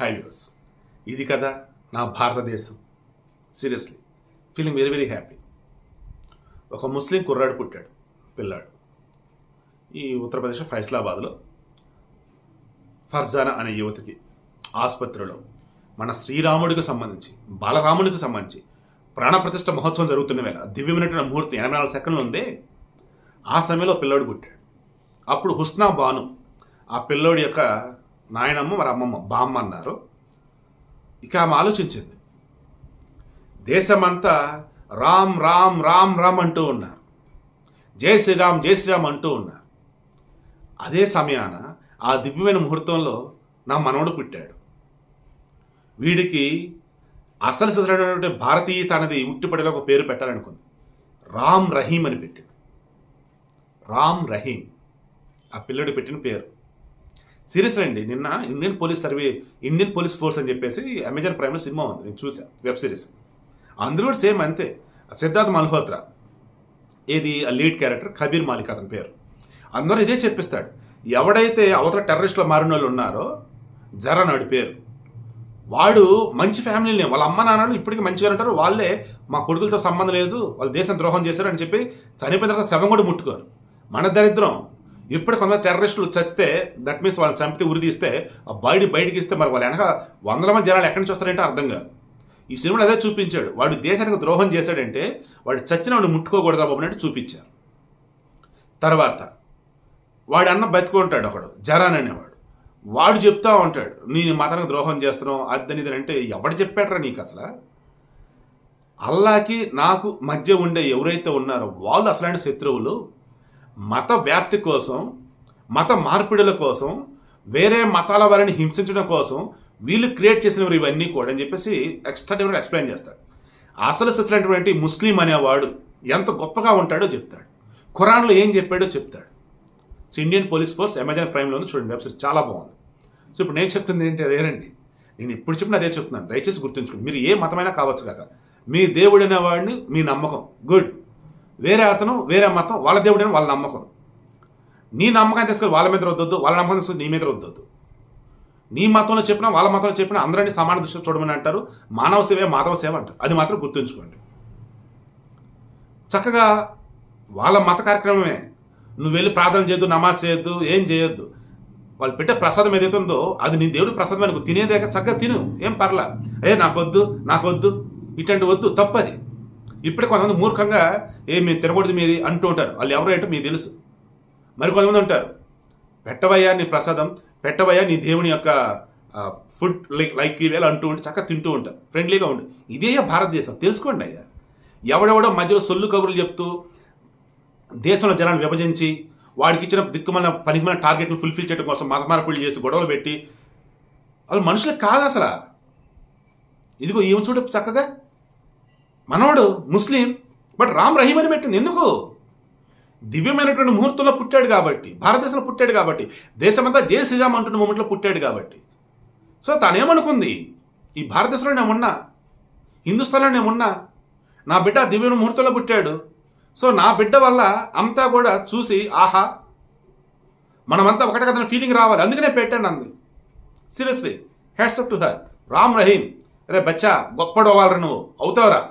High viewers ఇది కదా నా భారతదేశం. Seriously feeling very very happy ఒక ముస్లిం కుర్రాడు పుట్టాడు పిల్లాడు. ఈ ఉత్తరప్రదేశ్ ఫైసలాబాద్లో ఫర్జానా అనే యువతికి ఆసుపత్రిలో మన శ్రీరాముడికి సంబంధించి బాలరాముడికి సంబంధించి ప్రాణప్రతిష్ఠ మహోత్సవం జరుగుతున్న వేళ దివ్యమైనటువంటి ముహూర్తం ఎనభై నాలుగు సెకండ్లు ఉంది ఆ సమయంలో పిల్లోడు పుట్టాడు. అప్పుడు హుస్నా బాను ఆ పిల్లోడి యొక్క నాయనమ్మ మరి అమ్మమ్మ బామ్మ అన్నారు. ఇక ఆమె ఆలోచించింది. దేశమంతా రామ్ రామ్ రామ్ రామ్ అంటూ ఉన్నారు. జై శ్రీరామ్ జై శ్రీరామ్ అంటూ ఉన్నారు. అదే సమయాన ఆ దివ్యమైన ముహూర్తంలో నా మనవడు పుట్టాడు. వీడికి అసలు సిద్ధమైనటువంటి భారతీయత అనేది ఉట్టిపడిలో ఒక పేరు పెట్టాలనుకుంది. రామ్ రహీం అని పెట్టింది. రామ్ రహీం. ఆ పిల్లడు పెట్టిన పేరు. సీరియస్ అండి నిన్న ఇండియన్ పోలీస్ సర్వే ఇండియన్ పోలీస్ ఫోర్స్ అని చెప్పేసి అమెజాన్ ప్రైమ్లో సినిమా ఉంది. నేను చూసాను వెబ్ సిరీస్. అందులో కూడా సేమ్ అంతే. సిద్ధార్థ్ మల్హోత్రా ఏది ఆ లీడ్ క్యారెక్టర్? కబీర్ మాలిక్ అతని పేరు. అందరూ ఇదే చెప్పిస్తాడు. ఎవడైతే అవతల టెర్రరిస్టులు మారిన వాళ్ళు ఉన్నారో జరన్ వాడి పేరు. వాడు మంచి ఫ్యామిలీని. వాళ్ళ అమ్మ నాన్నలు ఇప్పటికీ మంచిగా ఉంటారు. వాళ్ళే మా కొడుకులతో సంబంధం లేదు వాళ్ళు దేశం ద్రోహం చేశారు అని చెప్పి చనిపోయిన తర్వాత శవం కూడా ముట్టుకోరు. మన దరిద్రం. ఇప్పుడు కొంత టెర్రరిస్టులు చస్తే దట్ మీన్స్ వాళ్ళు చంపితే ఉరిదీస్తే ఆ బయట బయటికి ఇస్తే మరి వాళ్ళు వెనక వందల మంది జనాలు ఎక్కడి నుంచి వస్తారంటే అర్థం కాదు. ఈ సినిమాలో అదే చూపించాడు. వాడు దేశానికి ద్రోహం చేశాడంటే వాడు చచ్చిన వాడిని ముట్టుకోకూడదా బాబు అన్నట్టు చూపించారు. తర్వాత వాడు అన్న బతుకుంటాడు ఒకడు జరాన్ అనేవాడు. వాడు చెప్తా ఉంటాడు నేను మతానికి ద్రోహం చేస్తున్నావు అద్దని ఇది అంటే ఎవడు చెప్పాడరా నీకు అసలు? అల్లాకి నాకు మధ్య ఉండే ఎవరైతే ఉన్నారో వాళ్ళు అసలైన శత్రువులు మత వ్యాప్తి కోసం మత మార్పిడుల కోసం వేరే మతాల వారిని హింసించడం కోసం వీళ్ళు క్రియేట్ చేసినవి ఇవన్నీ కూడా అని చెప్పేసి ఎక్స్ట్రా ఎక్స్ప్లెయిన్ చేస్తాడు అసలు సిస్టమైనటువంటి ముస్లిం అనేవాడు ఎంత గొప్పగా ఉంటాడో చెప్తాడు. ఖురాన్లో ఏం చెప్పాడో చెప్తాడు. So Indian police force Amazon ప్రైమ్లో చూడండి వెబ్సైట్ చాలా బాగుంది. సో ఇప్పుడు నేను చెప్తుంది ఏంటి అదేనండి నేను ఇప్పుడు చెప్పిన అదే చెప్తున్నాను దయచేసి గుర్తుంచుకోండి. మీరు ఏ మతమైనా కావచ్చు కాక మీ దేవుడు అనేవాడిని మీ నమ్మకం గుడ్. వేరే అతను వేరే మతం వాళ్ళ దేవుడని వాళ్ళ నమ్మకం. నీ నమ్మకాన్ని తీసుకొని వాళ్ళ మీద వద్దొద్దు వాళ్ళ నమ్మకం తీసుకొని నీ మీద వద్దొద్దు నీ మతంలో చెప్పినా వాళ్ళ మతంలో చెప్పినా అందరినీ సమాన దృష్టిలో చూడమని అంటారు. మానవ సేవే మాధవ సేవ అంటారు. అది మాత్రం గుర్తుంచుకోండి. చక్కగా వాళ్ళ మత కార్యక్రమమే. నువ్వు వెళ్ళి ప్రార్థన చేయొద్దు నమాజ్ చేయొద్దు ఏం చేయొద్దు. వాళ్ళు పెట్టే ప్రసాదం ఏదైతే ఉందో అది నీ దేవుడి ప్రసాదం అనుకో తినేదే చక్కగా తిను. ఏం పర్లా. ఏ నాకొద్దు నాకొద్దు. ఇటువంటి వద్దు తప్పది. ఇప్పుడే కొంతమంది మూర్ఖంగా ఏ మేము తిరగకూడదు మీది అంటూ ఉంటారు. వాళ్ళు ఎవరో ఏంటో మీకు తెలుసు. మరి కొంతమంది ఉంటారు పెట్టవయ్యా నీ ప్రసాదం పెట్టవయ్యా నీ దేవుని యొక్క ఫుడ్ లైక్ లైక్ ఇవేళ అంటూ ఉంటే చక్కగా తింటూ ఉంటారు. ఫ్రెండ్లీగా ఉండు. ఇదే భారతదేశం. తెలుసుకోండి అయ్యా. ఎవడెవడో మధ్యలో సొల్లు కబుర్లు చెప్తూ దేశంలో జనాన్ని విభజించి వాడికి ఇచ్చిన దిక్కుమైన పనికిమైన టార్గెట్ను ఫుల్ఫిల్ చేయడం కోసం మతమార్పులు చేసి గొడవలు పెట్టి వాళ్ళు మనుషులకు కాదు అసలు. ఇదిగో ఈమె చూడ చక్కగా మనవాడు ముస్లిం బట్ రామ్ రహీం అని పెట్టింది. ఎందుకు? దివ్యమైనటువంటి ముహూర్తంలో పుట్టాడు కాబట్టి భారతదేశంలో పుట్టాడు కాబట్టి దేశమంతా జై శ్రీరామ్ అంటున్న మూమెంట్లో పుట్టాడు కాబట్టి. సో తనేమనుకుంది? ఈ భారతదేశంలో నేను ఉన్నా హిందుస్థాన్లో నేను నా బిడ్డ దివ్య ముహూర్తంలో పుట్టాడు. సో నా బిడ్డ వల్ల అంతా కూడా చూసి ఆహా మనమంతా ఒకటే కదా ఫీలింగ్ రావాలి. అందుకనే పెట్టాను అంది seriously hats to her Ram Rahim రే బచ్చా గొప్పడు నువ్వు అవుతావురా.